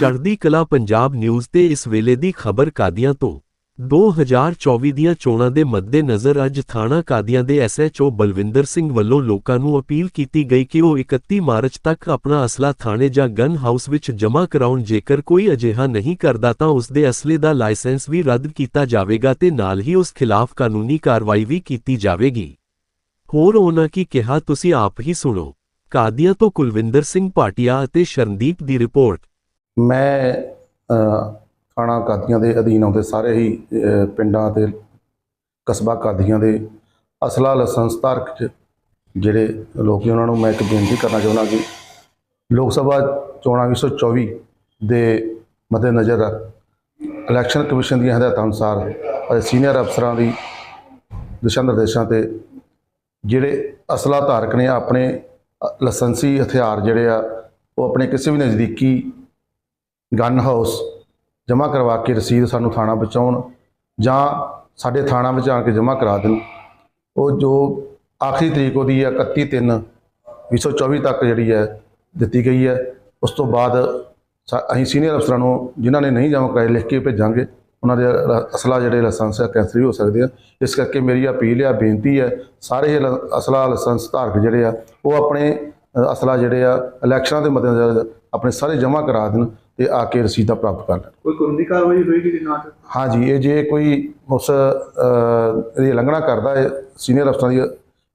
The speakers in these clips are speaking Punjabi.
ਚੜ੍ਹਦੀ ਕਲਾ ਪੰਜਾਬ ਨਿਊਜ਼ ਤੇ ਇਸ ਵੇਲੇ ਦੀ ਖਬਰ ਕਾਦੀਆਂ ਤੋਂ। 2024 ਦੀਆਂ ਚੋਣਾਂ ਦੇ ਮੱਦੇਨਜ਼ਰ ਅੱਜ ਥਾਣਾ ਕਾਦੀਆਂ ਦੇ ਐਸਐਚਓ ਬਲਵਿੰਦਰ ਸਿੰਘ ਵੱਲੋਂ ਲੋਕਾਂ ਨੂੰ ਅਪੀਲ ਕੀਤੀ ਗਈ ਕਿ ਉਹ 31 ਮਾਰਚ ਤੱਕ ਆਪਣਾ ਅਸਲਾ ਥਾਣੇ ਜਾਂ ਗਨ ਹਾਊਸ ਵਿੱਚ ਜਮ੍ਹਾਂ ਕਰਾਉਣ, ਜੇਕਰ ਕੋਈ ਅਜਿਹਾ ਨਹੀਂ ਕਰਦਾ ਤਾਂ ਉਸ ਦੇ ਅਸਲੇ ਦਾ ਲਾਇਸੈਂਸ ਵੀ ਰੱਦ ਕੀਤਾ ਜਾਵੇਗਾ ਤੇ ਨਾਲ ਹੀ ਉਸ ਖਿਲਾਫ ਕਾਨੂੰਨੀ ਕਾਰਵਾਈ ਵੀ ਕੀਤੀ ਜਾਵੇਗੀ। ਹੋਰ ਉਹਨਾਂ ਕੀ ਕਿਹਾ, ਤੁਸੀਂ ਆਪ ਹੀ ਸੁਣੋ। ਕਾਦੀਆਂ ਤੋਂ ਕੁਲਵਿੰਦਰ ਸਿੰਘ ਭਾਟੀਆ ਅਤੇ ਸ਼ਰਨਦੀਪ ਦੀ ਰਿਪੋਰਟ। ਮੈਂ ਥਾਣਾ ਕਾਦੀਆਂ ਦੇ ਅਧੀਨ ਆਉਂਦੇ ਸਾਰੇ ਹੀ ਪਿੰਡਾਂ ਤੇ ਕਸਬਾ ਕਾਦੀਆਂ ਦੇ ਅਸਲਾ ਲਾਇਸੈਂਸ ਧਾਰਕ ਚ ਜਿਹੜੇ ਲੋਕ ਉਹਨਾਂ ਨੂੰ ਮੈਂ ਇੱਕ ਬੇਨਤੀ ਕਰਨਾ ਚਾਹੁੰਦਾ ਕਿ ਲੋਕ ਸਭਾ ਚੋਣਾਂ 2024 ਦੇ ਮੱਦੇਨਜ਼ਰ ਇਲੈਕਸ਼ਨ ਕਮਿਸ਼ਨ ਦੀਆਂ ਹਦਾਇਤਾਂ ਅਨੁਸਾਰ ਸੀਨੀਅਰ ਅਫਸਰਾਂ ਦੀ ਦਿਸ਼ਾ ਨਿਰਦੇਸ਼ਾਂ ਤੇ ਜਿਹੜੇ ਅਸਲਾ ਧਾਰਕ ਨੇ ਆਪਣੇ ਲਾਇਸੈਂਸੀ ਹਥਿਆਰ ਜਿਹੜੇ ਆ, ਉਹ ਆਪਣੇ ਕਿਸੇ ਵੀ ਨਜ਼ਦੀਕੀ ਗਨ ਹਾਊਸ ਜਮ੍ਹਾਂ ਕਰਵਾ ਕੇ ਰਸੀਦ ਸਾਨੂੰ ਥਾਣਾ ਪਹੁੰਚਾਉਣ ਜਾਂ ਸਾਡੇ ਥਾਣਾ ਵਿੱਚ ਆ ਕੇ ਜਮ੍ਹਾਂ ਕਰਾ ਦੇਣ। ਉਹ ਜੋ ਆਖਰੀ ਤਰੀਕ ਉਹਦੀ ਹੈ 31 3 2024 ਤੱਕ ਜਿਹੜੀ ਹੈ ਦਿੱਤੀ ਗਈ ਹੈ। ਉਸ ਤੋਂ ਬਾਅਦ ਸਾ- ਅਸੀਂ ਸੀਨੀਅਰ ਅਫਸਰਾਂ ਨੂੰ ਜਿਨ੍ਹਾਂ ਨੇ ਨਹੀਂ ਜਮ੍ਹਾਂ ਕਰਾਏ ਲਿਖ ਕੇ ਭੇਜਾਂਗੇ। ਉਹਨਾਂ ਦੇ ਅਸਲਾ ਜਿਹੜੇ ਲਾਇਸੈਂਸ ਹੈ ਕੈਂਸਲ ਵੀ ਹੋ ਸਕਦੇ ਆ। ਇਸ ਕਰਕੇ ਮੇਰੀ ਅਪੀਲ ਆ ਬੇਨਤੀ ਹੈ, ਸਾਰੇ ਲ- ਅਸਲਾ ਲਾਇਸੈਂਸ ਧਾਰਕ ਜਿਹੜੇ ਆ, ਉਹ ਆਪਣੇ ਅਸਲਾ ਜਿਹੜੇ ਆ ਇਲੈਕਸ਼ਨਾਂ ਦੇ ਮੱਦੇਨਜ਼ਰ ਆਪਣੇ ਸਾਰੇ ਜਮ੍ਹਾਂ ਕਰਾ ਦੇਣ। ਤੇ ਆ ਕੇ ਰਸੀਦਾਂ ਪ੍ਰਾਪਤ ਕਰ ਲੈਣ। ਕੋਈ ਕਾਨੂੰਨੀ ਕਾਰਵਾਈ ਹੋਏਗੀ ਜੇ ਨਾ? ਤੇ ਹਾਂਜੀ ਇਹ ਜੇ ਕੋਈ ਉਸ ਇਹਦੀ ਉਲੰਘਣਾ ਕਰਦਾ ਹੈ ਸੀਨੀਅਰ ਅਫਸਰਾਂ ਦੀ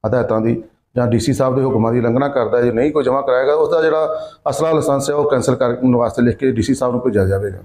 ਹਦਾਇਤਾਂ ਦੀ ਜਾਂ ਡੀਸੀ ਸਾਹਿਬ ਦੇ ਹੁਕਮਾਂ ਦੀ ਉਲੰਘਣਾ ਕਰਦਾ ਹੈ ਜੇ ਨਹੀਂ ਕੋਈ ਜਮ੍ਹਾਂ ਕਰਾਏਗਾ ਉਸ ਦਾ ਜਿਹੜਾ ਅਸਲਾ ਲਾਇਸੈਂਸ ਹੈ ਉਹ ਕੈਂਸਲ ਕਰਨ ਵਾਸਤੇ ਲਿਖ ਕੇ ਡੀਸੀ ਸਾਹਿਬ ਨੂੰ ਭੇਜਿਆ ਜਾਵੇਗਾ।